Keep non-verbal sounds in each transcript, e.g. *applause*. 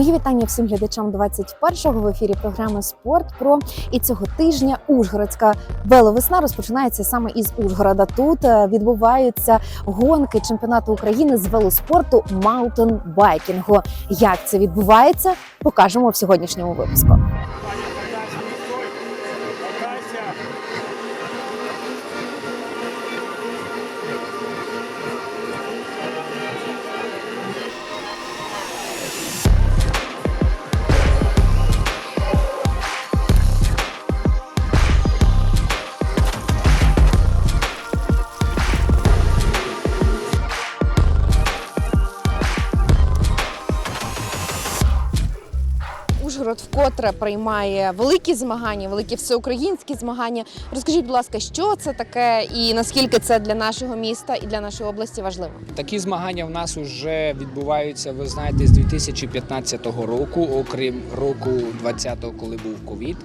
Мої вітання всім глядачам 21-го в ефірі програми Спорт Про. І цього тижня Ужгородська веловесна розпочинається саме із Ужгорода. Тут е, відбуваються гонки чемпіонату України з велоспорту маунтенбайкінгу. Як це відбувається, покажемо в сьогоднішньому випуску. Ужгород вкотре приймає великі змагання, великі всеукраїнські змагання. Розкажіть, будь ласка, що це таке і наскільки це для нашого міста і для нашої області важливо? Такі змагання в нас вже відбуваються, ви знаєте, з 2015 року, окрім року 20-го, коли був ковід.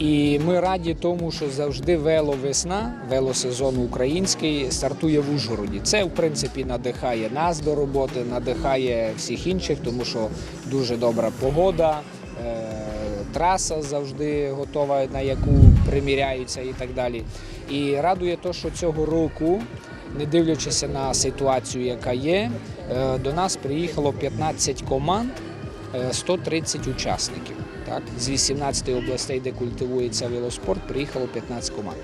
І ми раді тому, що завжди веловесна, велосезон український стартує в Ужгороді. Це, в принципі, надихає нас до роботи, надихає всіх інших, тому що дуже добра погода, е, траса завжди готова, на яку приміряються і так далі. І радує те, що цього року, не дивлячись на ситуацію, яка є, е, до нас приїхало 15 команд, е, 130 учасників. Так, з 18 областей, де культивується велоспорт, приїхало 15 команд.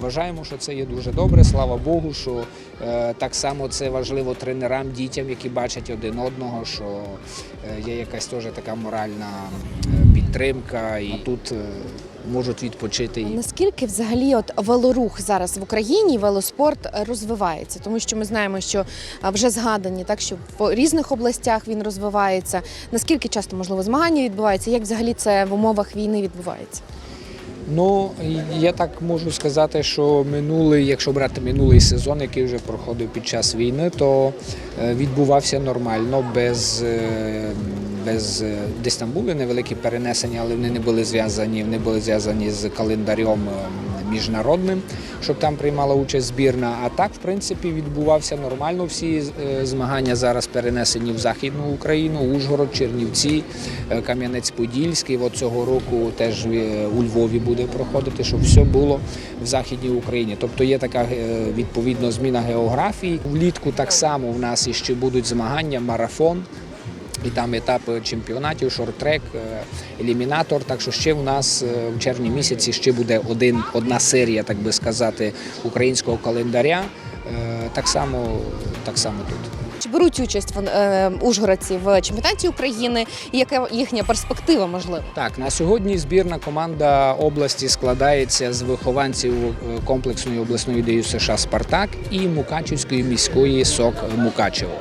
Вважаємо, що це є дуже добре. Слава Богу, що е, так само це важливо тренерам, дітям, які бачать один одного, що е, є якась теж така моральна е, підтримка, і тут е, можуть відпочити. і Наскільки взагалі от велорух зараз в Україні велоспорт розвивається? Тому що ми знаємо, що вже згадані так, що в різних областях він розвивається. Наскільки часто можливо змагання відбуваються? Як взагалі це в умовах війни відбувається? Ну, я так можу сказати, що минулий, якщо брати минулий сезон, який вже проходив під час війни, то е, відбувався нормально, без, е, без десь там були невеликі перенесення, але вони не були зв'язані, вони були зв'язані з календарем е, міжнародним, щоб там приймала участь збірна. А так, в принципі, відбувався нормально. Всі е, змагання зараз перенесені в Західну Україну, Ужгород, Чернівці, е, Кам'янець-Подільський. От цього року теж у Львові буде проходити, щоб все було в Західній Україні. Тобто є така відповідно зміна географії. Влітку так само в нас іще будуть змагання, марафон. І там етап чемпіонатів, шорт-трек, е, елімінатор. Так що ще в нас е, в червні місяці ще буде один, одна серія, так би сказати, українського календаря. Е, Так само, так само тут. Чи беруть участь вон- е, ужгородці в чемпіонаті України? І яка їхня перспектива можливо? Так, на сьогодні збірна команда області складається з вихованців е, комплексної обласної ДЮ США Спартак і Мукачівської міської СОК Мукачево.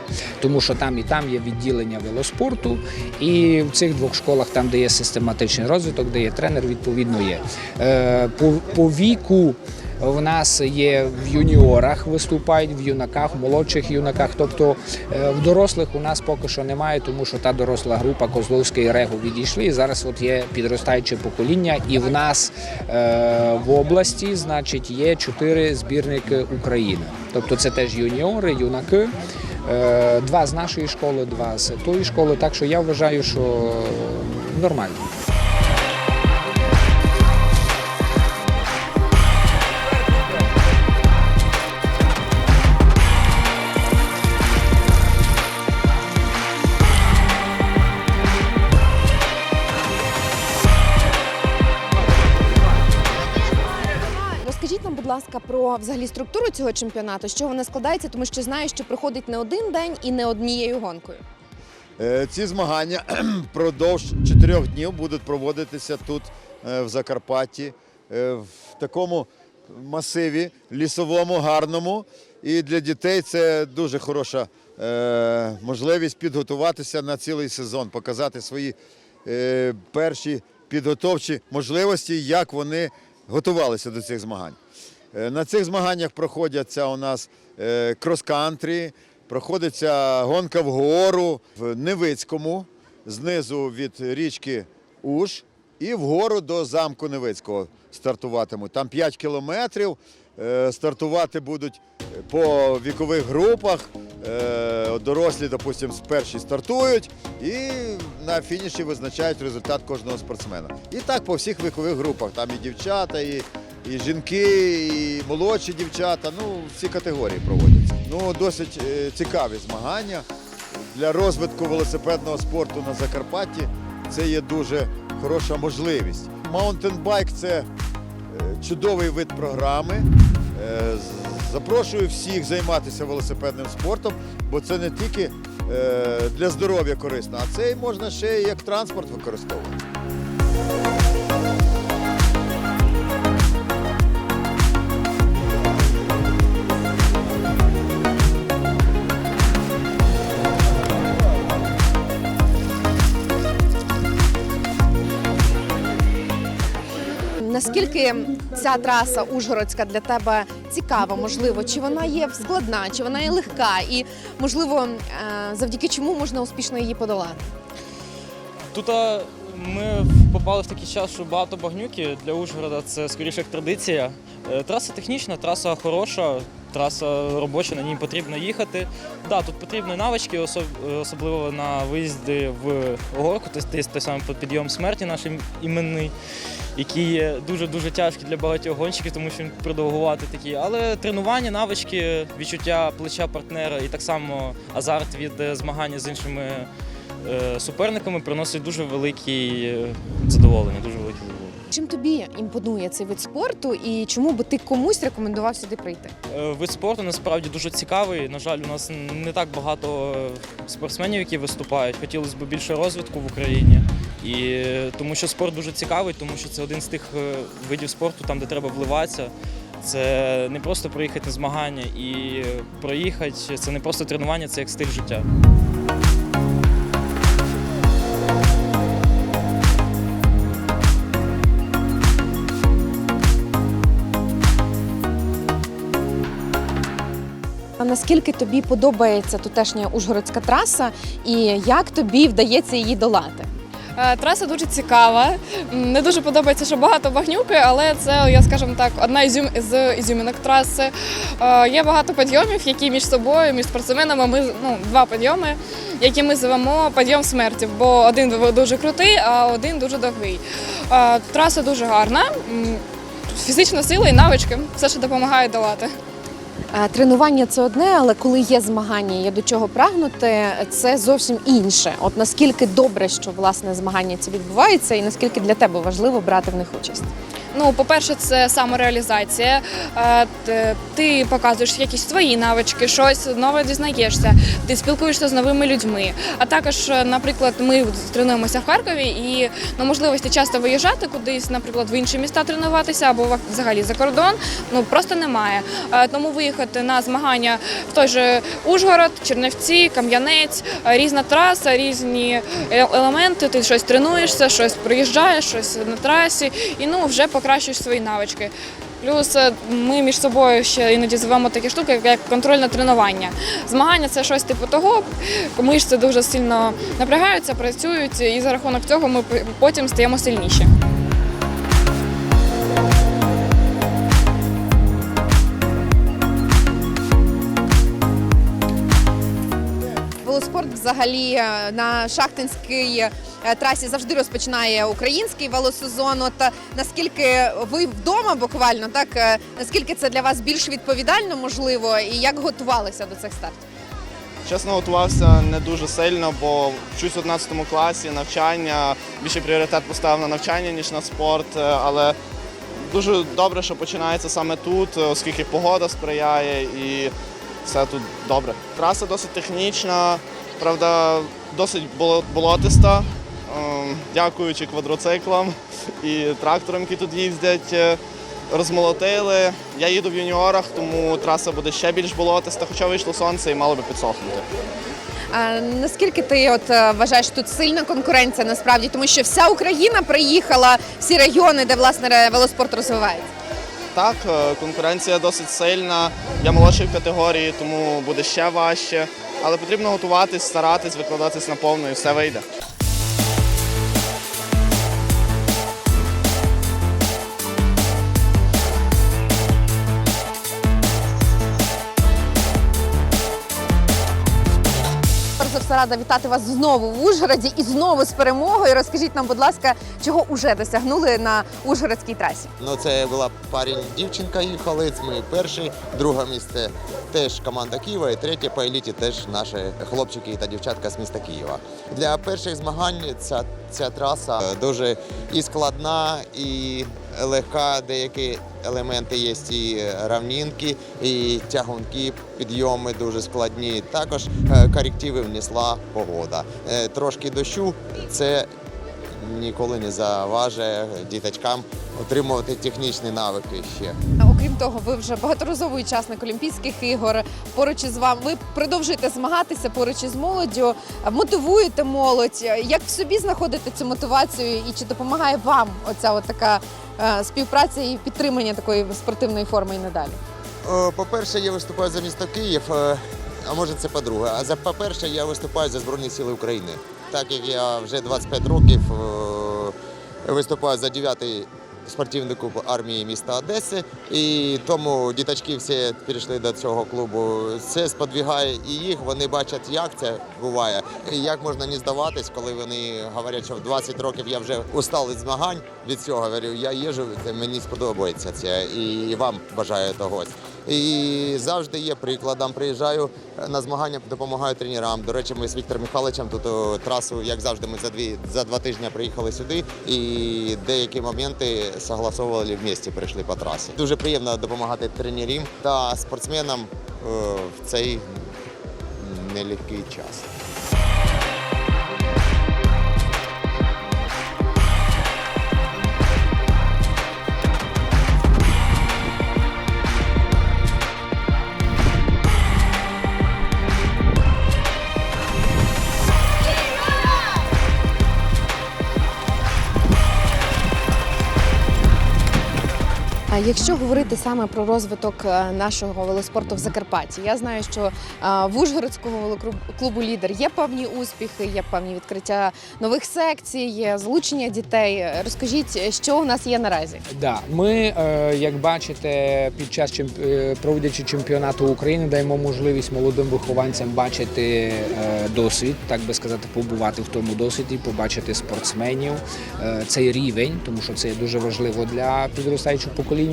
Тому що там і там є відділення велоспорту, і в цих двох школах, там, де є систематичний розвиток, де є тренер, відповідно є. Е, По, по віку. В нас є в юніорах виступають, в юнаках, в молодших юнаках. Тобто е, в дорослих у нас поки що немає, тому що та доросла група Козловська і Регу відійшли. І зараз от є підростаюче покоління, і в нас е, в області, значить, є чотири збірники України. Тобто це теж юніори, юнаки. Е, Два з нашої школи, два з тої школи. Так що я вважаю, що нормально. Ласка, про взагалі структуру цього чемпіонату, що вона складається, тому що знаю, що проходить не один день і не однією гонкою. Е, Ці змагання *clears throat* впродовж чотирьох днів будуть проводитися тут, е, в Закарпатті, е, в такому масиві, лісовому, гарному. І для дітей це дуже хороша можливість підготуватися на цілий сезон, показати свої перші підготовчі можливості, як вони готувалися до цих змагань. Е, На цих змаганнях проходяться у нас е, крос-кантрі, проходиться гонка вгору в Невицькому, знизу від річки Уж, і вгору до замку Невицького стартуватимуть. Там 5 кілометрів. Е, Стартувати будуть по вікових групах. Дорослі, допустимо, перші стартують і на фініші визначають результат кожного спортсмена. І так по всіх вікових групах. Там і дівчата, і, і жінки, і молодші дівчата. Ну, всі категорії проводяться. Ну, досить е, цікаві змагання. Для розвитку велосипедного спорту на Закарпатті це є дуже хороша можливість. Маунтенбайк це е, чудовий вид програми. Е, Запрошую всіх займатися велосипедним спортом, бо це не тільки для здоров'я корисно, а це можна ще як транспорт використовувати. Наскільки ця траса Ужгородська для тебе цікава, можливо, чи вона є складна, чи вона є легка, і можливо, е, завдяки чому можна успішно її подолати? Тут ми попали в такий час, що багато багнюки для Ужгорода це скоріше як традиція. Е, Траса технічна, траса хороша, траса робоча, на ній потрібно їхати. Да, тут потрібні навички, особливо на виїзди в горку, той самий підйом смерті наш ім- іменний, який є дуже-дуже тяжкий для багатьох гонщиків, тому що він продовгувати такий. Але тренування, навички, відчуття плеча партнера і так само азарт від е, змагання з іншими е, суперниками приносить дуже велике задоволення. Чим тобі імпонує цей вид спорту, і чому би ти комусь рекомендував сюди прийти? Е, Вид спорту насправді дуже цікавий. На жаль, у нас не так багато спортсменів, які виступають. Хотілося б більше розвитку в Україні. І тому що спорт дуже цікавий, тому що це один з тих е, видів спорту, там де треба вливатися. Це не просто приїхати на змагання і проїхати. Це не просто тренування, це як стиль життя. Наскільки тобі подобається тутешня Ужгородська траса, і як тобі вдається її долати? Е, Траса дуже цікава. Не дуже подобається, що багато багнюки, але це, я скажімо так, одна ізюм з ізюмінок траси. Е, Є багато підйомів, які між собою, між спортсменами, ми ну, два підйоми, які ми звемо підйом смерті, бо один дуже крутий, а один дуже довгий. Е, Траса дуже гарна. Фізична сила і навички все, що допомагає долати. Е, Тренування це одне, але коли є змагання, є до чого прагнути, це зовсім інше. От наскільки добре, що власне змагання ці відбуваються, і наскільки для тебе важливо брати в них участь? Ну, по-перше, це самореалізація. Е, Ти показуєш якісь свої навички, щось нове дізнаєшся, ти спілкуєшся з новими людьми. А також, е, наприклад, ми тренуємося в Харкові і ну, можливості часто виїжджати кудись, наприклад, в інші міста тренуватися або взагалі за кордон. Ну просто немає. Е, Тому виїхати на змагання в той же Ужгород, Чернівці, Кам'янець, різна траса, різні елементи. Ти щось тренуєшся, щось приїжджаєш, щось на трасі, і ну вже покращуєш свої навички. Плюс е, ми між собою ще іноді звемо такі штуки, як контрольне тренування. Змагання це щось типу того. Мишці дуже сильно напрягаються, працюють, і за рахунок цього ми потім стаємо сильніші. Велоспорт взагалі е, на шахтинській е, трасі завжди розпочинає український велосезон. От е, наскільки ви вдома буквально, так е, наскільки це для вас більш відповідально можливо, і як готувалися до цих стартів? Чесно, готувався не дуже сильно, бо вчусь в 11 класі, навчання, більше пріоритет поставив на навчання, ніж на спорт. е, Але дуже добре, що починається саме тут, е, оскільки погода сприяє і все тут добре. Траса досить технічна, правда, досить болотиста, дякуючи квадроциклам і тракторам, які тут їздять. е, Розмолотили. Я їду в юніорах, тому траса буде ще більш болотиста, хоча вийшло сонце і мало би підсохнути. А наскільки ти от е, вважаєш тут сильна конкуренція насправді, тому що вся Україна приїхала, всі регіони, де власне велоспорт розвивається? так, е, конкуренція досить сильна. Я молодший в категорії, тому буде ще важче. Але потрібно готуватись, старатись, викладатись на повну і все вийде. Рада вітати вас знову в Ужгороді і знову з перемогою. Розкажіть нам, будь ласка, чого уже досягнули на Ужгородській трасі? Ну, це була парень дівчинка їхали. Ми перші, друге місце теж команда Києва, і третє по еліті теж наші хлопчики та дівчатка з міста Києва. Для перших змагань ця, ця траса дуже і складна, і легка. Деякі елементи є і равнінки, і тягунки, підйоми дуже складні. Також е, корективи внесла погода. Е, Трошки дощу це ніколи не заважає діточкам отримувати технічні навики ще. Окрім того, ви вже багаторазовий учасник Олімпійських ігор. Поруч із вами ви продовжуєте змагатися поруч із молоддю, мотивуєте молодь. Як в собі знаходите цю мотивацію і чи допомагає вам оця от така е, співпраця і підтримання такої спортивної форми і надалі? Е, По-перше, я виступаю за місто Київ, е, а може це по-друге. А за по-перше, я виступаю за Збройні Сили України. Так як я вже 25 років виступаю за 9-й спортивний клуб армії міста Одеси, і тому діточки всі перейшли до цього клубу. Це сподвігає і їх. Вони бачать, як це буває, і як можна не здаватись, коли вони говорять, що в 20 років я вже устав від змагань від цього. Говорю, я їжу, мені сподобається це, і вам бажаю того. І завжди є прикладом. Приїжджаю на змагання, допомагаю тренерам. До речі, ми з Віктором Михайловичем тут трасу, як завжди, ми за дві за два тижні приїхали сюди, і деякі моменти согласовували в місті, прийшли по трасі. Дуже приємно допомагати тренерам та спортсменам е, в цей нелегкий час. Якщо говорити саме про розвиток е, нашого велоспорту в Закарпатті, я знаю, що е, в Ужгородського велоклубу лідер є певні успіхи, є певні відкриття нових секцій, є залучення дітей. Розкажіть, що у нас є наразі? Да, ми, е, як бачите, під час проводячи чемпіонату України, даємо можливість молодим вихованцям бачити досвід, так би сказати, побувати в тому досвіді, побачити спортсменів, цей рівень, тому що це дуже важливо для підростаючого покоління.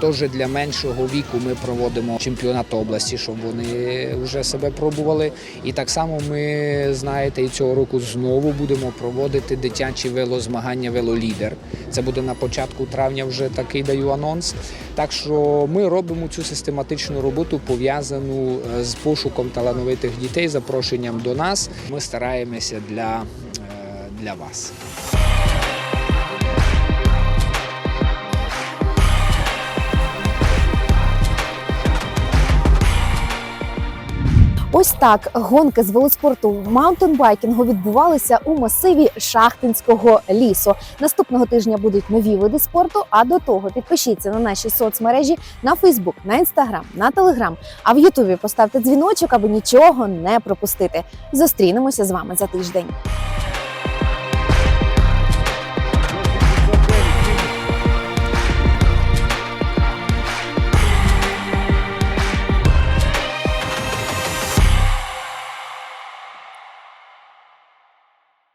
Тож для меншого віку ми проводимо чемпіонат області, щоб вони вже себе пробували. І так само ми знаєте, і цього року знову будемо проводити дитячі велозмагання Велолідер. Це буде на початку травня, вже такий даю анонс. Так що ми робимо цю систематичну роботу пов'язану е, з пошуком талановитих дітей, запрошенням до нас. Ми стараємося для, е, для вас. Ось так гонки з велоспорту маунтенбайкінгу відбувалися у масиві Шахтинського лісу. Наступного тижня будуть нові види спорту. А до того підпишіться на наші соцмережі на Фейсбук, на Інстаграм, на Телеграм. А в Ютубі поставте дзвіночок, аби нічого не пропустити. Зустрінемося з вами за тиждень.